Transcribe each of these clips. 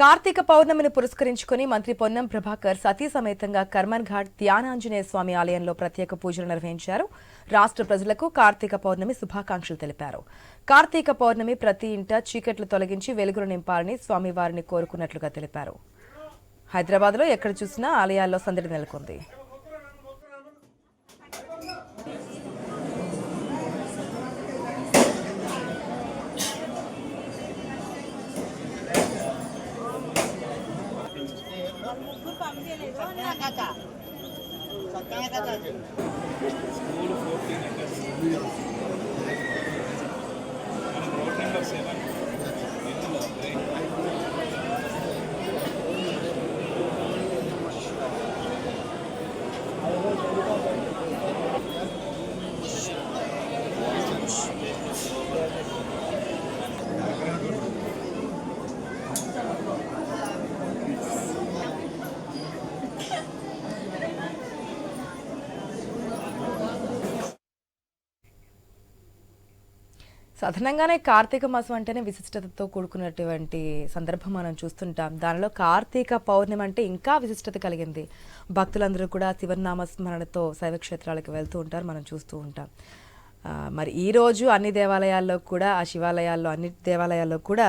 కార్తీక పౌర్ణమిని పురస్కరించుకుని మంత్రి పొన్నం ప్రభాకర్ సతీ సమేతంగా కర్మన్ ఘాట్ ధ్యానాంజనేయ స్వామి ఆలయంలో ప్రత్యేక పూజలు నిర్వహించారు. రాష్ట్ర ప్రజలకు కార్తీక పౌర్ణమి శుభాకాంక్షలు తెలిపారు. కార్తీక పౌర్ణమి ప్రతి ఇంట చీకట్లు తొలగించి వెలుగులు నింపాలని స్వామివారిని కోరుకున్నట్లుగా తెలిపారు. హైదరాబాద్లో ఎక్కడ చూసినా ఆలయాల్లో సందడి నెలకొంది. 大家再见。సాధారణంగానే కార్తీక మాసం అంటేనే విశిష్టతతో కూడుకున్నటువంటి సందర్భం మనం చూస్తుంటాం. దానిలో కార్తీక పౌర్ణమి అంటే ఇంకా విశిష్టత కలిగింది. భక్తులందరూ కూడా శివనామ స్మరణతో శైవక్షేత్రాలకు వెళ్తూ ఉంటారు మనం చూస్తూ ఉంటాం. మరి ఈరోజు అన్ని దేవాలయాల్లో కూడా ఆ శివాలయాల్లో అన్ని దేవాలయాల్లో కూడా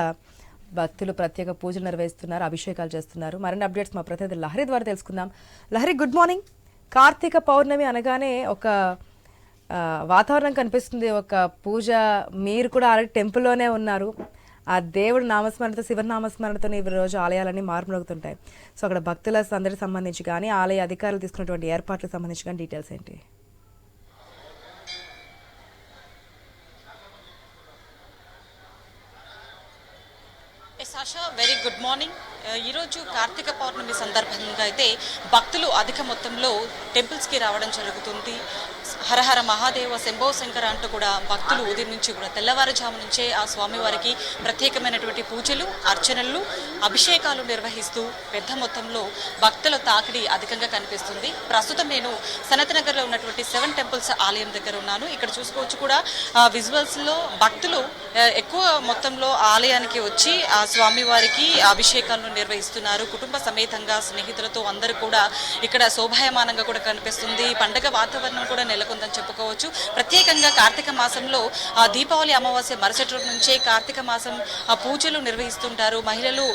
భక్తులు ప్రత్యేక పూజలు నిర్వహిస్తున్నారు అభిషేకాలు చేస్తున్నారు. మరిన్ని అప్డేట్స్ మా ప్రతినిధి లహరి ద్వారా తెలుసుకుందాం. లహరి గుడ్ మార్నింగ్ కార్తీక పౌర్ణమి అనగానే ఒక వాతావరణం కనిపిస్తుంది. ఒక పూజ మీరు కూడా ఆల్రెడీ టెంపుల్లోనే ఉన్నారు. ఆ దేవుడు నామస్మరణతో శివనామస్మరణతో ఈ రోజు ఆలయాలన్నీ మార్మోగుతుంటాయి సో అక్కడ భక్తుల అందరికి సంబంధించి కానీ ఆలయ అధికారులు తీసుకున్నటువంటి ఏర్పాట్లకు సంబంధించి కానీ డీటెయిల్స్ ఏంటి? Yes very good morning. ఈరోజు కార్తీక పౌర్ణమి సందర్భంగా అయితే భక్తులు అధిక మొత్తంలో టెంపుల్స్కి రావడం జరుగుతుంది. హరహర మహాదేవ శంభో శంకర అంటూ కూడా భక్తులు ఉదయం నుంచి కూడా తెల్లవారుజాము నుంచే ఆ స్వామివారికి ప్రత్యేకమైనటువంటి పూజలు అర్చనలు అభిషేకాలు నిర్వహిస్తూ పెద్ద మొత్తంలో భక్తుల తాకిడి అధికంగా కనిపిస్తుంది. ప్రస్తుతం నేను సనత్నగర్లో ఉన్నటువంటి సెవెన్ టెంపుల్స్ ఆలయం దగ్గర ఉన్నాను. ఇక్కడ చూసుకోవచ్చు కూడా విజువల్స్లో భక్తులు ఎక్కువ మొత్తంలో ఆలయానికి వచ్చి ఆ స్వామివారికి అభిషేకాలను నిర్వహిస్తున్నారు. కుటుంబ సమేతంగా స్నేహితులతో అందరూ కూడా ఇక్కడ శోభాయమానంగా కూడా కనిపిస్తుంది. పండగ వాతావరణం కూడా నెలకొందని చెప్పుకోవచ్చు. ప్రత్యేకంగా కార్తీక మాసంలో ఆ దీపావళి అమావాస్య మరుసటి రోజు నుంచే కార్తీక మాసం పూజలు నిర్వహిస్తుంటారు. మహిళలు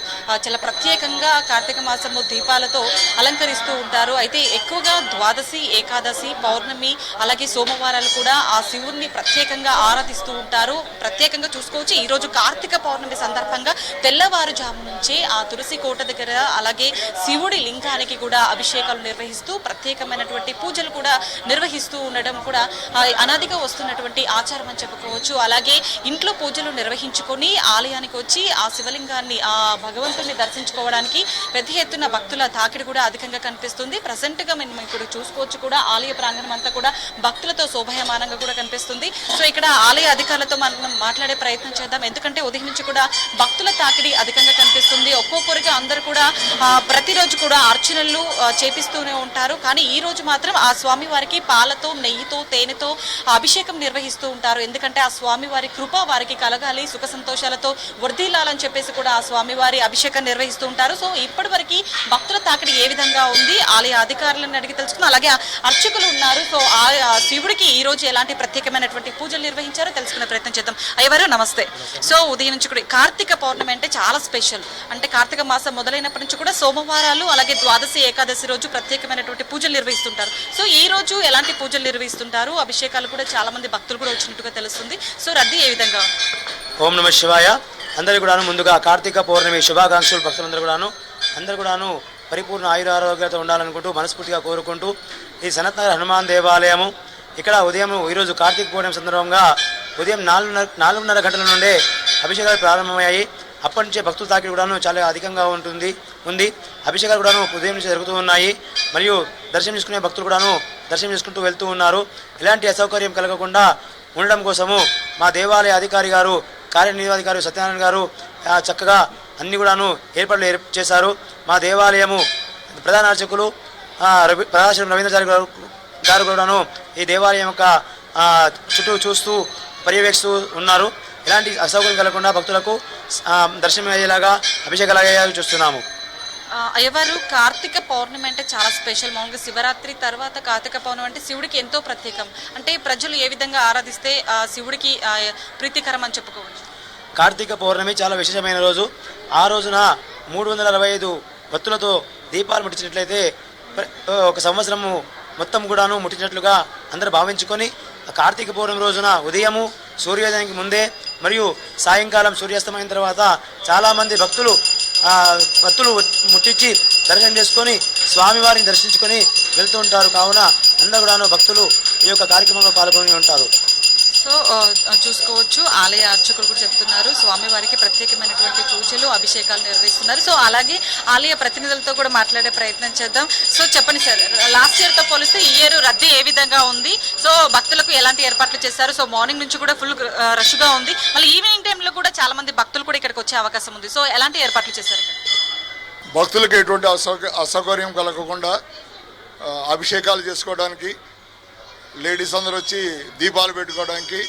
చాలా ప్రత్యేకంగా కార్తీక మాసము దీపాలతో అలంకరిస్తూ ఉంటారు. అయితే ఎక్కువగా ద్వాదశి ఏకాదశి పౌర్ణమి అలాగే సోమవారాలు కూడా ఆ శివుణ్ణి ప్రత్యేకంగా ఆరాధిస్తూ ఉంటారు. ప్రత్యేకంగా చూసుకోవచ్చు. ఈ రోజు కార్తీక పౌర్ణమి సందర్భంగా తెల్లవారుజాము నుంచే ఆ తులసి కోట దగ్గర అలాగే శివుడి లింగానికి కూడా అభిషేకాలు నిర్వహిస్తూ ప్రత్యేకమైనటువంటి పూజలు కూడా నిర్వహిస్తూ ఉండడం కూడా అనాదిగా వస్తున్నటువంటి ఆచారం అని చెప్పుకోవచ్చు. అలాగే ఇంట్లో పూజలు నిర్వహించుకొని ఆలయానికి వచ్చి ఆ శివలింగాన్ని ఆ భగవంతుని దర్శించుకోవడానికి పెద్ద ఎత్తున భక్తుల తాకిడి కూడా అధికంగా కనిపిస్తుంది. ప్రజెంట్గా మేము మనం ఇప్పుడు చూసుకోవచ్చు కూడా ఆలయ ప్రాంగణం అంతా కూడా భక్తులతో శోభాయమానంగా కూడా కనిపిస్తుంది. సో ఇక్కడ ఆలయ అధికారులతో మనం మాట్లాడే ప్రయత్నం చేద్దాం. ఎందుకంటే ఉదయం నుంచి కూడా భక్తుల తాకిడి అధికంగా కనిపిస్తుంది. ఒక్కొక్కరిగా అందరూ కూడా ప్రతిరోజు కూడా అర్చనలు చేపిస్తూనే ఉంటారు. కానీ ఈ రోజు మాత్రం ఆ స్వామి వారికి పాలతో నెయ్యితో తేనెతో అభిషేకం నిర్వహిస్తూ ఉంటారు. ఎందుకంటే ఆ స్వామి వారి కృప వారికి కలగాలి సుఖ సంతోషాలతో వర్ధిల్లాలని చెప్పేసి కూడా ఆ స్వామి వారి అభిషేకం నిర్వహిస్తూ ఉంటారు. సో ఇప్పటి వరకు భక్తుల తాకిడి ఏ విధంగా ఉంది? ఆలయ అధికారులను అడిగి తెలుసుకుని అలాగే అర్చకులు ఉన్నారు. సో ఆ ఆ శివుడికి ఈ రోజు ఎలాంటి ప్రత్యేకమైనటువంటి పూజలు నిర్వహించారో తెలుసుకునే ప్రయత్నం చేద్దాం. అయ్యవారు నమస్తే. సో ఉదయం నుంచి కూడా కార్తీక పౌర్ణమి అంటే చాలా స్పెషల్. అంటే కార్తీక మాసం మొదలైనప్పటి నుంచి కూడా సోమవారాలు అలాగే ద్వాదశి ఏకాదశి రోజు ప్రత్యేకమైనటువంటి పూజలు నిర్వహిస్తుంటారు. సో ఈ రోజు ఎలాంటి పూజలు నిర్వహిస్తుంటారు అభిషేకాలు కూడా చాలా మంది భక్తులు కూడా వచ్చినట్టుగా తెలుస్తుంది. సో రద్దీ ఏ విధంగా ఓం నమ శివాయ. అందరికీ కూడాను ముందుగా కార్తీక పౌర్ణమి శుభాకాంక్షలు భక్తులందరూ కూడాను. అందరూ కూడాను పరిపూర్ణ ఆయురారోగ్యత ఉండాలనుకుంటూ మనస్ఫూర్తిగా కోరుకుంటూ ఈ సనత్నగర్ హనుమాన్ దేవాలయము. ఇక్కడ ఉదయం ఈరోజు కార్తీక పౌర్ణమి సందర్భంగా ఉదయం నాలుగున్నర నాలుగున్నర గంటల నుండే అభిషేకాలు ప్రారంభమయ్యాయి. అప్పటి నుంచే భక్తుల తాకిడి కూడాను చాలా అధికంగా ఉంటుంది ఉంది. అభిషేకాలు కూడాను ఉదయం నుంచి జరుగుతూ ఉన్నాయి. మరియు దర్శనం చేసుకునే భక్తులు కూడాను దర్శనం చేసుకుంటూ వెళ్తూ ఉన్నారు. ఎలాంటి అసౌకర్యం కలగకుండా ఉండడం కోసము మా దేవాలయ అధికారి గారు కార్యనిర్వాధికారి సత్యనారాయణ గారు చక్కగా అన్ని కూడాను ఏర్పాట్లు ఏర్ప చేశారు. మా దేవాలయము ప్రధాన అర్చకులు రవి ప్రధాన రవీంద్రచారి గారు గారు కూడాను ఈ దేవాలయం యొక్క చుట్టూ చూస్తూ పర్యవేక్షిస్తూ ఉన్నారు. ఎలాంటి అసౌకర్యం కలగకుండా భక్తులకు దర్శనం అయ్యేలాగా అభిషేకాలు అయ్యేలాగా చూస్తున్నాము. అయ్యవారు కార్తీక పౌర్ణమి అంటే చాలా స్పెషల్. మామూలుగా శివరాత్రి తర్వాత కార్తీక పౌర్ణమి అంటే శివుడికి ఎంతో ప్రత్యేకం. అంటే ప్రజలు ఏ విధంగా ఆరాధిస్తే ఆ శివుడికి ప్రీతికరం అని చెప్పుకోవచ్చు? కార్తీక పౌర్ణమి చాలా విశేషమైన రోజు. ఆ రోజున మూడు వందల అరవై ఐదు భక్తులతో దీపాలు ముట్టించినట్లయితే ఒక సంవత్సరము మొత్తం కూడాను ముట్టించినట్లుగా అందరూ భావించుకొని కార్తీక పౌర్ణమి రోజున ఉదయము సూర్యోదయానికి ముందే మరియు సాయంకాలం సూర్యాస్తమైన తర్వాత చాలామంది భక్తులు భక్తులు ముట్టించి దర్శనం చేసుకొని స్వామివారిని దర్శించుకొని వెళ్తూ ఉంటారు. కావున అందరూ కూడాను భక్తులు ఈ యొక్క కార్యక్రమంలో పాల్గొని ఉంటారు. సో చూసుకోవచ్చు. ఆలయ అర్చకులు కూడా చెప్తున్నారు. స్వామివారికి ప్రత్యేకమైనటువంటి పూజలు అభిషేకాలు నిర్వహిస్తున్నారు. సో అలాగే ఆలయ ప్రతినిధులతో కూడా మాట్లాడే ప్రయత్నం చేద్దాం. సో చెప్పండి సార్ లాస్ట్ ఇయర్తో పోలిస్తే ఈ ఇయర్ రద్దీ ఏ విధంగా ఉంది? సో భక్తులకు ఎలాంటి ఏర్పాట్లు చేశారు? సో మార్నింగ్ నుంచి కూడా ఫుల్ రష్గా ఉంది. మళ్ళీ ఈవినింగ్ టైంలో కూడా చాలా మంది భక్తులు కూడా ఇక్కడికి వచ్చే అవకాశం ఉంది. సో ఎలాంటి ఏర్పాట్లు చేశారు భక్తులకు ఎటువంటి అసౌకర్యం కలగకుండా అభిషేకాలు చేసుకోవడానికి లేడీస్ అందరూ వచ్చి దీపాలు పెట్టుకోవడానికి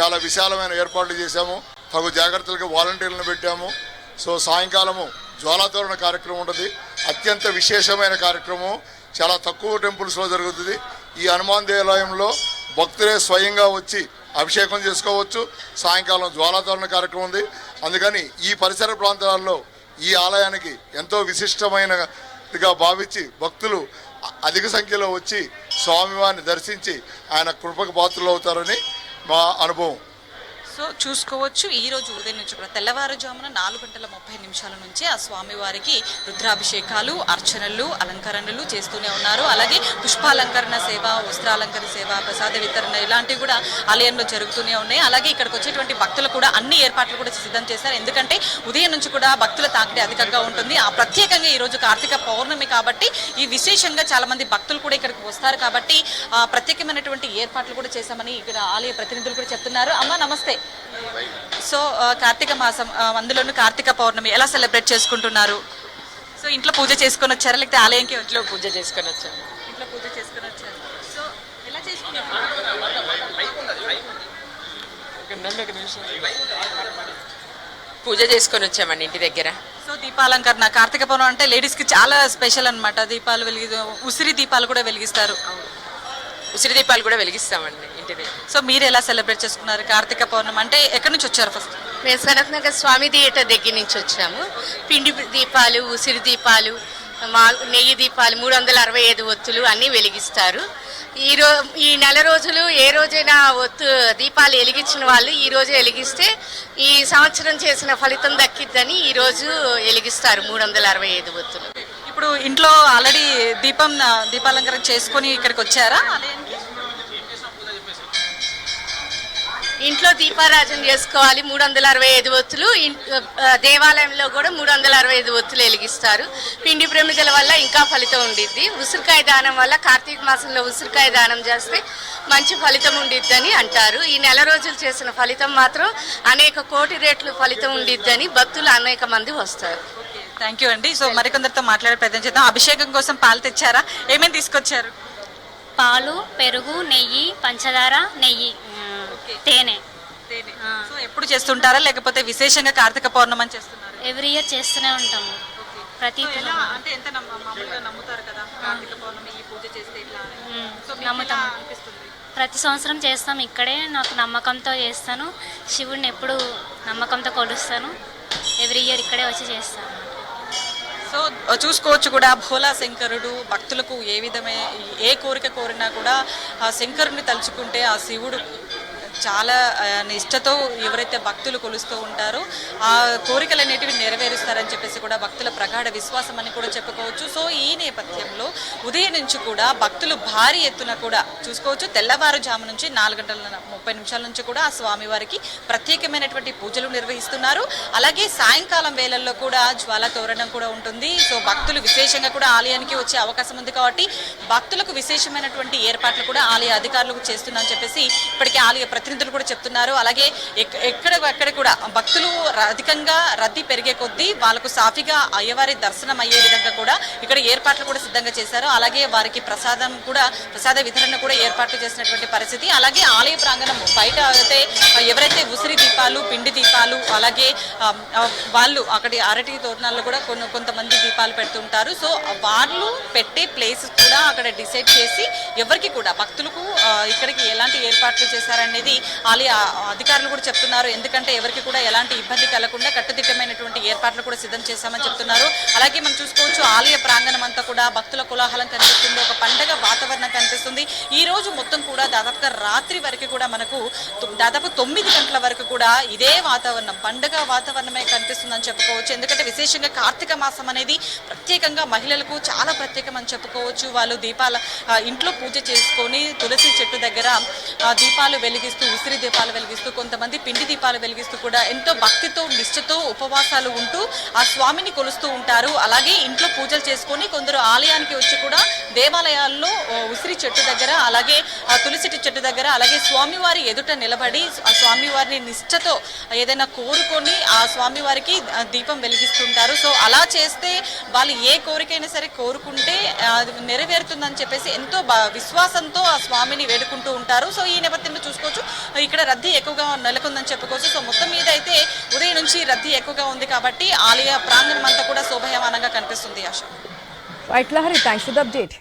చాలా విశాలమైన ఏర్పాట్లు చేశాము. తగు జాగ్రత్తలకు వాలంటీర్లను పెట్టాము. సో సాయంకాలము జ్వాలాతోరణ కార్యక్రమం ఉంటుంది. అత్యంత విశేషమైన కార్యక్రమం. చాలా తక్కువ టెంపుల్స్లో జరుగుతుంది. ఈ హనుమాన్ దేవాలయంలో భక్తులే స్వయంగా వచ్చి అభిషేకం చేసుకోవచ్చు. సాయంకాలం జ్వాలాతోరణ కార్యక్రమం ఉంది. అందుకని ఈ పరిసర ప్రాంతాల్లో ఈ ఆలయానికి ఎంతో విశిష్టమైనదిగా భావించి భక్తులు అధిక సంఖ్యలో వచ్చి స్వామివారిని దర్శించి ఆయన కృపకు పాత్రలు అవుతారని మా అనుభవం. సో చూసుకోవచ్చు. ఈ రోజు ఉదయం నుంచి కూడా తెల్లవారుజామున నాలుగు గంటల ముప్పై నిమిషాల నుంచి ఆ స్వామివారికి రుద్రాభిషేకాలు అర్చనలు అలంకరణలు చేస్తూనే ఉన్నారు. అలాగే పుష్పాలంకరణ సేవ వస్త్రాలంకరణ సేవ ప్రసాద వితరణ ఇలాంటివి కూడా ఆలయంలో జరుగుతూనే ఉన్నాయి. అలాగే ఇక్కడికి వచ్చేటువంటి భక్తులు కూడా అన్ని ఏర్పాట్లు కూడా సిద్ధం చేశారు. ఎందుకంటే ఉదయం నుంచి కూడా భక్తుల తాకిడి అధికంగా ఉంటుంది. ఆ ప్రత్యేకంగా ఈ రోజు కార్తీక పౌర్ణమి కాబట్టి ఈ విశేషంగా చాలా మంది భక్తులు కూడా ఇక్కడికి వస్తారు. కాబట్టి ఆ ప్రత్యేకమైనటువంటి ఏర్పాట్లు కూడా చేశామని ఇక్కడ ఆలయ ప్రతినిధులు కూడా చెప్తున్నారు. అమ్మ నమస్తే. సో ఆ, కార్తీక మాసం ఆ, అందులోనూ కార్తీక పౌర్ణమి ఎలా సెలబ్రేట్ చేసుకుంటున్నారు? సో ఇంట్లో పూజ చేసుకొని వచ్చారా? లేకపోతే ఆలయంకి ఇంట్లో పూజ చేసుకొని వచ్చాము ఇంట్లో పూజ చేసుకొని వచ్చారు? సో ఎలా చేసుకున్నారు? పూజ చేసుకొని వచ్చామండి ఇంటి దగ్గర. సో దీపాలంకరణ కార్తీక పౌర్ణమి అంటే లేడీస్కి చాలా స్పెషల్ అన్నమాట. దీపాలు వెలిగి ఉసిరి దీపాలు కూడా వెలిగిస్తారు. ఉసిరి దీపాలు కూడా వెలిగిస్తామండి ఇంటి దగ్గర సో మీరు ఎలా సెలబ్రేట్ చేసుకున్నారు కార్తీక పౌర్ణమి? అంటే ఎక్కడి నుంచి వచ్చారు ఫస్ట్ మేము సనత్ నగర్ స్వామి థియేటర్ దగ్గర నుంచి వచ్చాము పిండి దీపాలు ఉసిరి దీపాలు మా నెయ్యి దీపాలు మూడు వందల అరవై ఐదు ఒత్తులు అన్నీ వెలిగిస్తారు. ఈ రో ఈ నెల రోజులు ఏ రోజైనా ఒత్తు దీపాలు వెలిగించిన వాళ్ళు ఈ రోజు వెలిగిస్తే ఈ సంవత్సరం చేసిన ఫలితం దక్కిద్దని ఈ రోజు వెలిగిస్తారు మూడు వందల అరవై ఐదు ఒత్తులు. ఇప్పుడు ఇంట్లో ఆల్రెడీ దీపం దీపాలంకరణ చేసుకొని ఇక్కడికి వచ్చారా? ఆలయానికి? ఇంట్లో దీపారాజన చేసుకోవాలి. మూడు వందల అరవై ఐదు ఒత్తులు. దేవాలయంలో కూడా మూడు వందల అరవై ఐదు ఒత్తులు వెలిగిస్తారు. పిండి ప్రమిదల వల్ల ఇంకా ఫలితం ఉండిద్ది. ఉసిరికాయ దానం వల్ల కార్తీక మాసంలో ఉసిరికాయ దానం చేస్తే మంచి ఫలితం ఉండిద్దని అంటారు. ఈ నెల రోజులు చేసిన ఫలితం మాత్రం అనేక కోటి రేట్లు ఫలితం ఉండిద్దని భక్తులు అనేక మంది వస్తారు. థ్యాంక్ యూ అండి. సో మరికొందరితో మాట్లాడే ప్రయత్నం చేద్దాం. అభిషేకం కోసం పాలు తెచ్చారా? ఏమేమి తీసుకొచ్చారు? పాలు పెరుగు నెయ్యి పంచదార నెయ్యి తేనె. సో ఎప్పుడు చేస్తుంటారా? లేకపోతే విశేషంగా కార్తీక పౌర్ణమని చేస్తున్నారు? ఎవ్రీ ఇయర్ చేస్తూనే ఉంటాము. ప్రతి అంటే ఎంత మామూలుగా నమ్ముతారు కదా? కార్తీక పౌర్ణమి ఈ పూజ చేస్తే ఇట్లా. సో నమ్ముతాం. అనిపిస్తుంది? ప్రతి సంవత్సరం చేస్తాం ఇక్కడే. నాకు నమ్మకంతో చేస్తాను. శివుడిని ఎప్పుడు నమ్మకంతో కొలుస్తాను. ఎవ్రీ ఇయర్ ఇక్కడే వచ్చి చేస్తాను. సో చూసుకోవచ్చు కూడా భోలా శంకరుడు భక్తులకు ఏ విధమైన ఏ కోరిక కోరినా కూడా ఆ శంకరుని తలుచుకుంటే ఆ శివుడు చాలా నిష్టతో ఎవరైతే భక్తులు కొలుస్తూ ఉంటారో ఆ కోరికలు అనేటివి నెరవేరుస్తారని చెప్పేసి కూడా భక్తుల ప్రగాఢ విశ్వాసం అని కూడా చెప్పుకోవచ్చు. సో ఈ నేపథ్యంలో ఉదయం నుంచి కూడా భక్తులు భారీ ఎత్తున కూడా చూసుకోవచ్చు. తెల్లవారుజాము నుంచి నాలుగు గంటల ముప్పై నిమిషాల నుంచి కూడా ఆ స్వామివారికి ప్రత్యేకమైనటువంటి పూజలు నిర్వహిస్తున్నారు. అలాగే సాయంకాలం వేళల్లో కూడా జ్వాల తోరణం కూడా ఉంటుంది. సో భక్తులు విశేషంగా కూడా ఆలయానికి వచ్చే అవకాశం ఉంది కాబట్టి భక్తులకు విశేషమైనటువంటి ఏర్పాట్లు కూడా ఆలయ అధికారులకు చేస్తున్నారని చెప్పేసి ఇప్పటికే ఆలయ ప్రతినిధులు కూడా చెప్తున్నారు. అలాగే ఎక్- ఎక్కడ ఎక్కడ కూడా భక్తులు అధికంగా రద్దీ పెరిగే కొద్దీ వాళ్ళకు సాఫీగా అయ్యవారి దర్శనం అయ్యే విధంగా కూడా ఇక్కడ ఏర్పాట్లు కూడా సిద్ధంగా చేశారు. అలాగే వారికి ప్రసాదం కూడా ప్రసాద వితరణ కూడా ఏర్పాట్లు చేసినటువంటి పరిస్థితి. అలాగే ఆలయ ప్రాంగణం బయట అయితే ఎవరైతే ఉసిరి దీపాలు పిండి దీపాలు అలాగే వాళ్ళు అక్కడి అరటి తోరణాల్లో కూడా కొన్ని కొంతమంది దీపాలు పెడుతుంటారు సో వాళ్ళు పెట్టే ప్లేస్ కూడా అక్కడ డిసైడ్ చేసి ఎవరికి కూడా భక్తులకు ఇక్కడికి ఎలాంటి ఏర్పాట్లు చేశారనేది ఆలయ అధికారులు కూడా చెప్తున్నారు. ఎందుకంటే ఎవరికి కూడా ఎలాంటి ఇబ్బంది కలగకుండా కట్టుదిట్టమైనటువంటి ఏర్పాట్లు కూడా సిద్ధం చేశామని చెప్తున్నారు. అలాగే మనం చూసుకోవచ్చు ఆలయ ప్రాంగణం అంతా కూడా భక్తుల కోలాహలం కనిపిస్తుంది. ఒక పండగ వాతావరణం కనిపిస్తుంది. ఈ రోజు మొత్తం కూడా దాదాపుగా రాత్రి వరకు కూడా మనకు దాదాపు తొమ్మిది గంటల వరకు కూడా ఇదే వాతావరణం పండగ వాతావరణమే కనిపిస్తుందని చెప్పుకోవచ్చు. ఎందుకంటే విశేషంగా కార్తీక మాసం అనేది ప్రత్యేకంగా మహిళలకు చాలా ప్రత్యేకం అని చెప్పుకోవచ్చు. వాళ్ళు దీపాల ఇంట్లో పూజ చేసుకొని తులసి చెట్టు దగ్గర దీపాలు వెలిగిస్తూ ఉసిరి దీపాలు వెలిగిస్తూ కొంతమంది పిండి దీపాలు వెలిగిస్తూ కూడా ఎంతో భక్తితో నిష్ఠతో ఉపవాసాలు ఉంటూ ఆ స్వామిని కొలుస్తూ ఉంటారు. అలాగే ఇంట్లో పూజలు చేసుకొని కొందరు ఆలయానికి వచ్చి కూడా దేవాలయాల్లో ఉసిరి చెట్టు దగ్గర అలాగే ఆ తులసి చెట్టు దగ్గర అలాగే స్వామివారి ఎదుట నిలబడి ఆ స్వామివారిని నిష్ఠతో ఏదైనా కోరుకొని ఆ స్వామివారికి దీపం వెలిగిస్తుంటారు. సో అలా చేస్తే వాళ్ళు ఏ కోరికైనా సరే కోరుకుంటే అది నెరవేరుతుందని చెప్పేసి ఎంతో విశ్వాసంతో ఆ స్వామిని వేడుకుంటూ ఉంటారు. సో ఈ నేపథ్యంలో చూసుకోవచ్చు. ఇక్కడ రద్దీ ఎక్కువగా నెలకొందని చెప్పుకోవచ్చు. సో మొత్తం మీద అయితే ఉదయం నుంచి రద్దీ ఎక్కువగా ఉంది కాబట్టి ఆలయ ప్రాంగణం అంతా కూడా శోభయమానంగా కనిపిస్తుంది Asha. Right Lahari thanks for the update